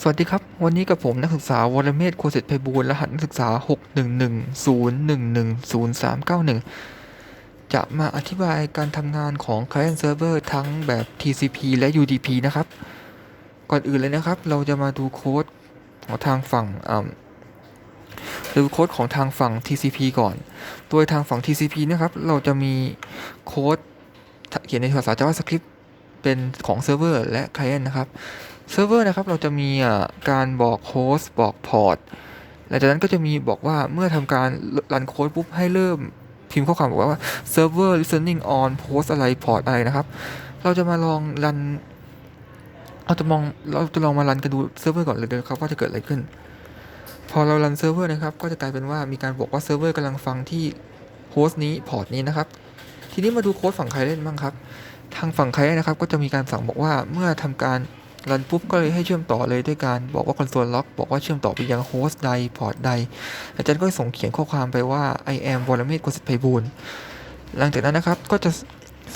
สวัสดีครับ วันนี้กับผมนักศึกษาวรเมธโคเสตไพบูลย์รหัสนักศึกษา 6110110391 จะมาอธิบายการทำงานของ Client Server ทั้งแบบ TCP และ UDP นะครับ ก่อนอื่นเลยนะครับ เราจะมาดูโค้ดของทางฝั่งดูโค้ดของทางฝั่ง TCP ก่อน โดยทางฝั่ง TCP นะครับ เราจะมีโค้ดเขียนในภาษา JavaScript เป็นของเซิร์ฟเวอร์และ Client นะครับ เซิร์ฟเวอร์นะครับเราจะมีการบอกโฮสต์บอกพอร์ตหลังจากนั้นก็จะมีบอกว่าเมื่อทำการรันโค้ดปุ๊บให้เริ่มพิมพ์ข้อความบอกว่า server listening on post อะไรพอร์ตอะไรนะครับ เราจะมาลองรัน เราจะมอง เราจะลองมารันกันดูเซิร์ฟเวอร์ก่อนเลยนะครับว่าจะเกิดอะไรขึ้น พอเรารันเซิร์ฟเวอร์นะครับ ก็จะกลายเป็นว่ามีการบอกว่าเซิร์ฟเวอร์กำลังฟังที่โฮสต์นี้ พอร์ตนี้นะครับ ทีนี้มาดูโค้ดฝั่งใครเล่นบ้างครับ ทางฝั่งใครนะครับ ก็จะมีการสั่งบอกว่าเมื่อทำการ รันปุ๊บก็เลยให้เชื่อมต่อเลยด้วยการบอกว่า console log บอกว่าเชื่อมต่อไปยังโฮสต์ใดพอร์ตใด อาจารย์ก็ส่งเขียนข้อความไปว่า I am วรเมธโกสิทธิ์ไพบูลหลังจากนั้นนะครับก็จะ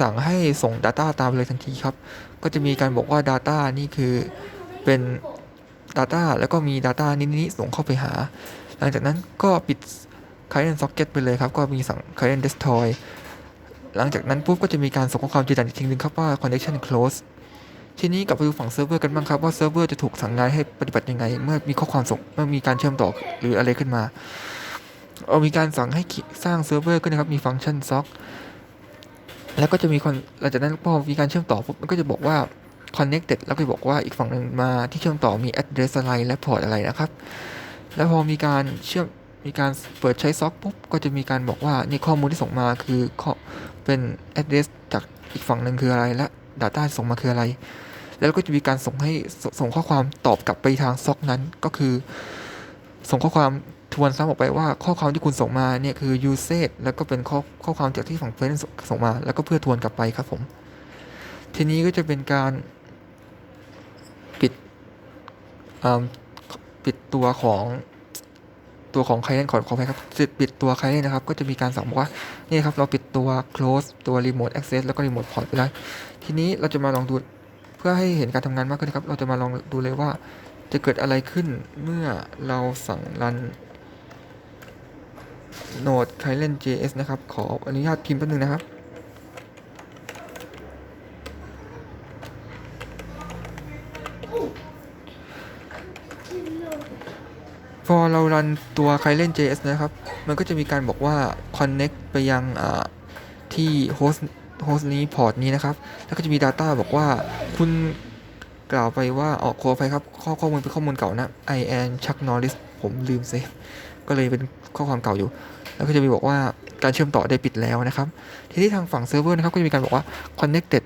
สั่งให้ส่ง Data ตามเลยทันทีครับ ก็จะมีการบอกว่า Data นี่คือเป็น Data แล้วก็มี Data นี้ๆส่งเข้าไปหา หลังจากนั้นก็ปิด Client Socket ไปเลยครับ ก็มีสั่ง Client Destroy หลังจากนั้นปุ๊บก็จะมีการส่งข้อความยืนยันอีกทีนึงครับว่า Connection Close ทีนี้กลับไปดูฝั่งเซิร์ฟเวอร์กันบ้างครับว่าเซิร์ฟเวอร์จะถูกสั่งงานให้ปฏิบัติยังไง เมื่อมีข้อความส่งเมื่อมีการเชื่อมต่อหรืออะไรขึ้นมา เอามีการสั่งให้สร้างเซิร์ฟเวอร์ขึ้นนะครับมีฟังก์ชันซ็อกแล้วก็จะมีคนหลังจากนั้นพอมีการเชื่อมต่อปุ๊บมันก็จะบอกว่า connected แล้วก็บอกว่าอีกฝั่งหนึ่งมาที่เชื่อมต่อมี address อะไรและพอร์ตอะไรนะครับ แล้วพอมีการเชื่อมมีการเปิดใช้ซ็อกปุ๊บก็จะมีการบอกว่านี่ข้อมูลที่ส่งมาคือข้อเป็น address จากอีกฝั่งหนึ่งคืออะไรและ Data ที่ส่งมาคืออะไร แล้วก็จะมีการส่งให้สส่งข้อความตอบกลับไปทางซ็อกนั้นก็คือ ส่งข้อความทวนซ้ำออกไปว่าข้อความที่คุณส่งมาเนี่ยคือ usage แล้วก็เป็นข้อข้อความจากที่ฝั่งเฟรนส่งมา แล้วก็เพื่อทวนกลับไปครับผม ทีนี้ก็จะเป็นการปิดปิดตัวของ ตัวของใครเล่นขอขอไปครับปิดตัวใครเล่นนะครับ ก็จะมีการสั่งบอกว่า นี่ครับ เราปิดตัว close ตัว remote access แล้วก็ remote port ไปแล้วทีนี้เราจะมาลองดู เพื่อให้เห็นการทำงานมากขึ้นครับ เราจะมาลองดูเลยว่า จะเกิดอะไรขึ้นเมื่อเราสั่งรัน Node c l i e n t JS นะครับ ขออนุญาตพิมพ์แป๊บนึงนะครับ พอเรารันตัว c l i e n t JS นะครับ มันก็จะมีการบอกว่า connect ไปยังที่โฮสต์โฮสต์นี้พอร์ตนี้นะครับ แล้วก็จะมี Data บอกว่าคุณกล่าวไปว่าออกโคไปครับ ข้อข้อมูลเป็นข้อมูลเก่านะ I am Chuck Norris ผมลืมเซฟก็เลยเป็นข้อความเก่าอยู่ แล้วก็จะมีบอกว่าการเชื่อมต่อได้ปิดแล้วนะครับ ทีนี้ทางฝั่งเซิร์ฟเวอร์นะครับก็จะมีการบอกว่า connected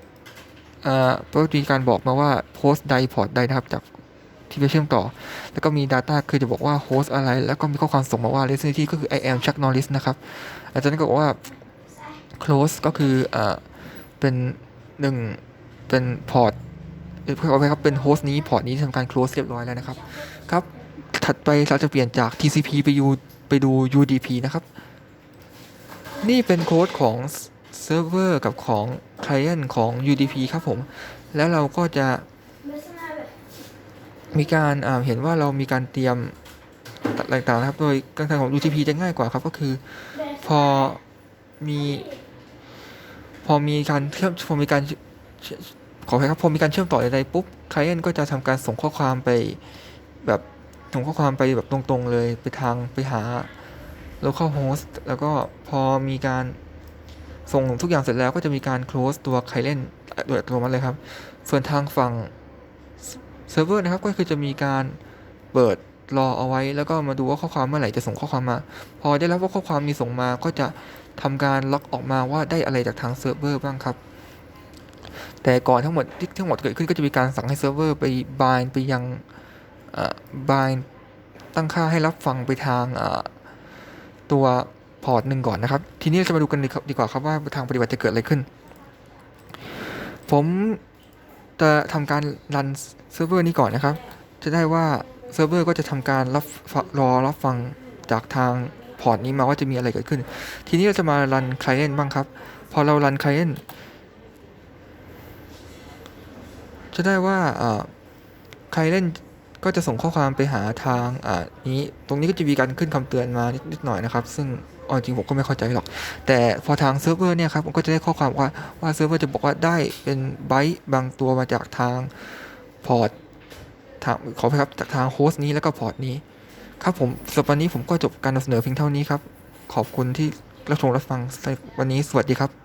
อ่าก็มีการบอกมาว่า post ใดพอร์ตใดนะครับจาก ที่ไปเชื่อมต่อ แล้วก็มี Data คือจะบอกว่า host อะไร แล้วก็มีข้อความส่งมาว่า listening ก็คือ I am Chuck Norris นะครับอาจารย์ก็บอกว่า close ก็คืออ่าเป็นหนึ่งเป็นพอร์ตเพื่อเอาไปครับเป็นโฮสต์นี้พอร์ตนี้ทำการ close เรียบร้อยแล้วนะครับครับถัดไปเราจะเปลี่ยนจาก TCP ไป U ไปดู UDP นะครับ นี่เป็นโค้ดของเซิร์ฟเวอร์กับของ Client ของ UDP ครับผม แล้วเราก็จะ มีการเห็นว่าเรามีการเตรียมต่างๆนะครับ โดยการทำของ UDP จะง่ายกว่าครับ ก็คือพอมีพอมีการเชื่อมพอมีการขออภัยครับพอมีการเชื่อมต่อใดๆปุ๊บ Client ก็จะทำการส่งข้อความไปแบบส่งข้อความไปแบบตรงๆเลยไปทางไปหา local host แล้วก็พอมีการส่งทุกอย่างเสร็จแล้วก็จะมีการ close ตัว Client โดยอัตโนมัติเลยครับ ส่วนทางฝั่ง เซิร์ฟเวอร์นะครับก็คือจะมีการเปิดรอเอาไว้ แล้วก็มาดูว่าข้อความเมื่อไหร่จะส่งข้อความมา พอได้รับว่าข้อความมีส่งมาก็จะทำการล็อกออกมาว่าได้อะไรจากทางเซิร์ฟเวอร์บ้างครับ แต่ก่อนทั้งหมดที่ทั้งหมดเกิดขึ้นก็จะมีการสั่งให้เซิร์ฟเวอร์ไปบายไปยังบายตั้งค่าให้รับฟังไปทางตัวพอร์ตหนึ่งก่อนนะครับ ทีนี้เราจะมาดูกันดีกว่าครับว่าทางปฏิบัติจะเกิดอะไรขึ้น ผม จะทำการรันเซิร์ฟเวอร์นี้ก่อนนะครับ จะได้ว่าเซิร์ฟเวอร์ก็จะทำการรับรอรับฟังจากทางพอร์ตนี้มาว่าจะมีอะไรเกิดขึ้น ทีนี้เราจะมารัน client บ้างครับ พอเรารัน client จะได้ว่า client ก็จะส่งข้อความไปหาทางนี้ ตรงนี้ก็จะมีการขึ้นคำเตือนมานิดหน่อยนะครับ ซึ่ง เอาจริงผมก็ไม่เข้าใจหรอก แต่พอทางเซิร์ฟเวอร์เนี่ยครับมันก็จะได้ข้อความว่าว่าเซิร์ฟเวอร์จะบอกว่าได้เป็นไบต์บางตัวมาจากทางพอร์ตทางขอไปครับจากทางโฮสต์นี้แล้วก็พอร์ตนี้ ครับผมสำหรับวันนี้ผมก็จบการนำเสนอเพียงเท่านี้ครับ ขอบคุณที่รับชมรับฟังวันนี้สวัสดีครับ